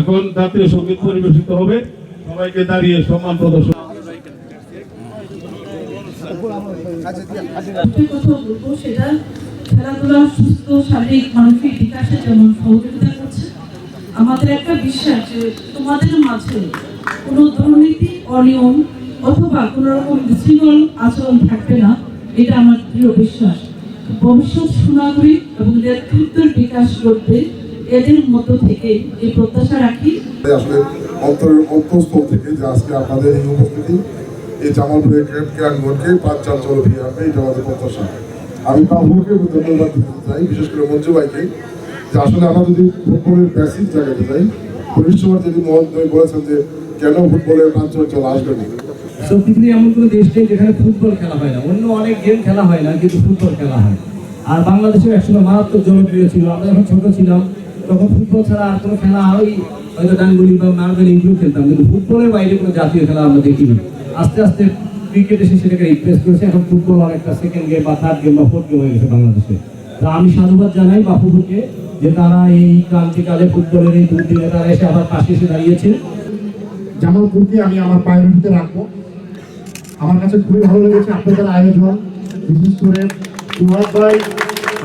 এখন জাতীয় সংগীত পরিবেশিত হবে। সবাইকে দাঁড়িয়ে সম্মান প্রদর্শন। আমাদের একটা বিশ্বাস যে তোমাদের মাঝে কোনো অনিয়ম অথবা আচরণ থাকবে না, এটা আমার বিশ্বাস। ভবিষ্যৎ সুনাগরিক এবং নেতৃত্বের বিকাশ করতে এদের মধ্য থেকে এই প্রত্যাশা রাখি। আসলে অন্তরের অন্তঃস্থল থেকে যে আজকে আপনাদের এই উপস্থিতি এই জামালপুরের ক্রেপ ক্রিয়াঙ্গনকে পাঁচ চার চলো ফিরে আনবে এটা আমাদের প্রত্যাশা। আমি বাবুকে ধন্যবাদ দিতে চাই বিশেষ করে মঞ্জু ভাইকে যে আসলে আমরা যদি ফুটবলের বেসিক জায়গাতে যাই পরিশ্রমের যদি মোহন ভাই বলেছেন যে কেন ফুটবলের পাঁচ চার চল আসবে না? তো পৃথিবীর এমন কোনো দেশ নেই যেখানে ফুটবল খেলা হয় না। অন্য অনেক গেম খেলা হয় না কিন্তু ফুটবল খেলা হয়। আর বাংলাদেশেও একসময় মারাত্মক জনপ্রিয় ছিল। আমরা যখন ছোট ছিলাম, তখন ফুটবল ছাড়া আর কোনো খেলা ওই হয়তো ডাঙ্গুলি বা মার্বেল এইগুলো খেলতাম। কিন্তু ফুটবলের বাইরে কোনো জাতীয় খেলা আমরা দেখিনি। আস্তে আস্তে ক্রিকেট এসে সেটাকে রিপ্লেস করেছে। এখন ফুটবল অনেকটা সেকেন্ড গেম বা থার্ড গেম বা ফোর্থ গেম হয়ে গেছে বাংলাদেশে। তা আমি সাধুবাদ জানাই বাপুকে যে তারা এই ক্রান্তিকালে ফুটবলের এই দুর্দিনে তারা এসে আবার পাশে এসে দাঁড়িয়েছে। জামালপুরকে আমি আমার প্রায়োরিটিতে রাখব। আমার কাছে খুবই ভালো লেগেছে আপনাদের আয়োজন, বিশেষ করে ভাই,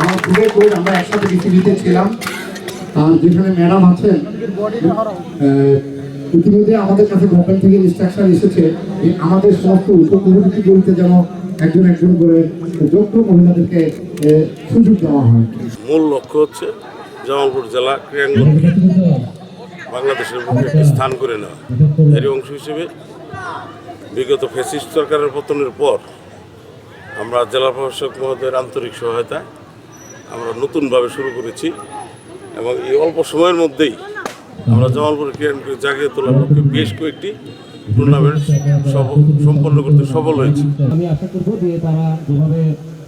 আমার খুবই আমরা একসাথে বিসিবিতে ছিলাম। আর যেখানে ম্যাডাম আছেন ইতিমধ্যে আমাদের কাছে গভর্নমেন্ট থেকে ইনস্ট্রাকশন এসেছে যে আমাদের সমস্ত যেন একজন একজন করে যোগ্য মহিলাদেরকে সুযোগ দেওয়া হয়। মূল লক্ষ্য হচ্ছে জামালপুর জেলা ক্রীড়াঙ্গনকে বাংলাদেশের একটি স্থান করে নেওয়া। এর অংশ হিসেবে বিগত ফেসিস্ট সরকারের পতনের পর আমরা জেলা প্রশাসক মহোদয়ের আন্তরিক সহায়তায় আমরা নতুনভাবে শুরু করেছি এবং এই অল্প সময়ের মধ্যেই আমরা জামালপুর ক্রীড়াঙ্গনকে জাগিয়ে তোলার লক্ষ্যে বেশ কয়েকটি টুর্নামেন্ট সফল- সম্পন্ন করতে সফল হয়েছে। আমি আশা করব যে তারা যেভাবে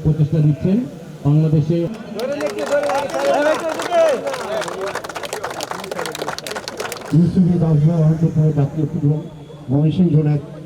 প্রচেষ্টা দিচ্ছেন বাংলাদেশে জাতীয় ফুটবল ময়মনসিংহ জোনের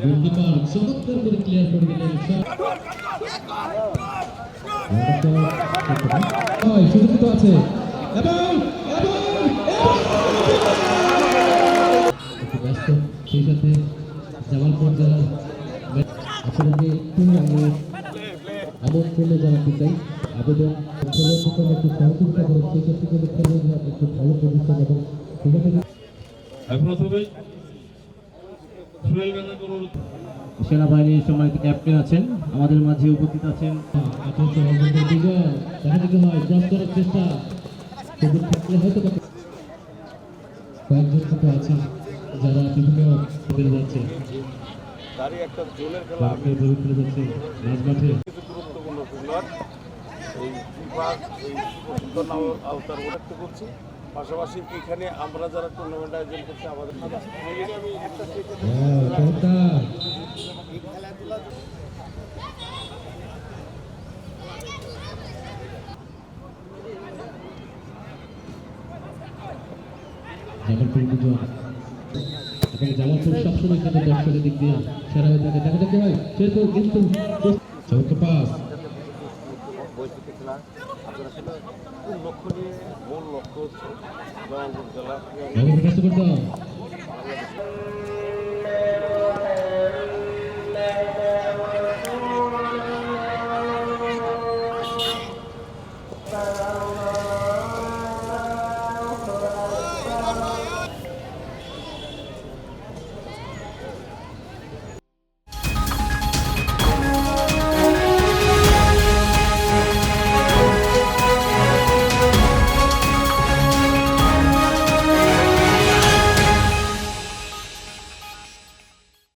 গোলকিপার চমৎকার করে ক্লিয়ার করে দিলেন সুযোগ আছে। ব্যস্ত, সেই সাথে জামালপুর জেলার আসলে একটু আমি আমন্ত্রণে জানাতে চাই, আবেদন একটু সহযোগিতা করুন, সেই ক্ষেত্রে কিন্তু খেলোয়াড়রা একটু ভালো প্রদর্শন এবং সেখানে সেনাবাহিনীর সম্মানিত ক্যাপ্টেন আছেন আমাদের মাঝে উপস্থিত আছেন। চেষ্টা। হয়তো কয়েকজন কিন্তু আছেন যারা বিভিন্ন খেলা। যাচ্ছে গুরুত্বপূর্ণ করছি। পাশাপাশি এখানে আমরা যারা টুর্নামেন্ট আয়োজন করছি আমাদের হ্যাঁ, জামালপুর সবসময় কিন্তু দর্শকের দিক দিয়ে সেরা হয়ে থাকে। দেখা যাচ্ছে ভাই কিন্তু পাস। বৈশিষ্ট্য খেলা আপনারা আসলে কোন লক্ষ্য নিয়ে মূল লক্ষ্য হচ্ছে জামালপুর জেলা।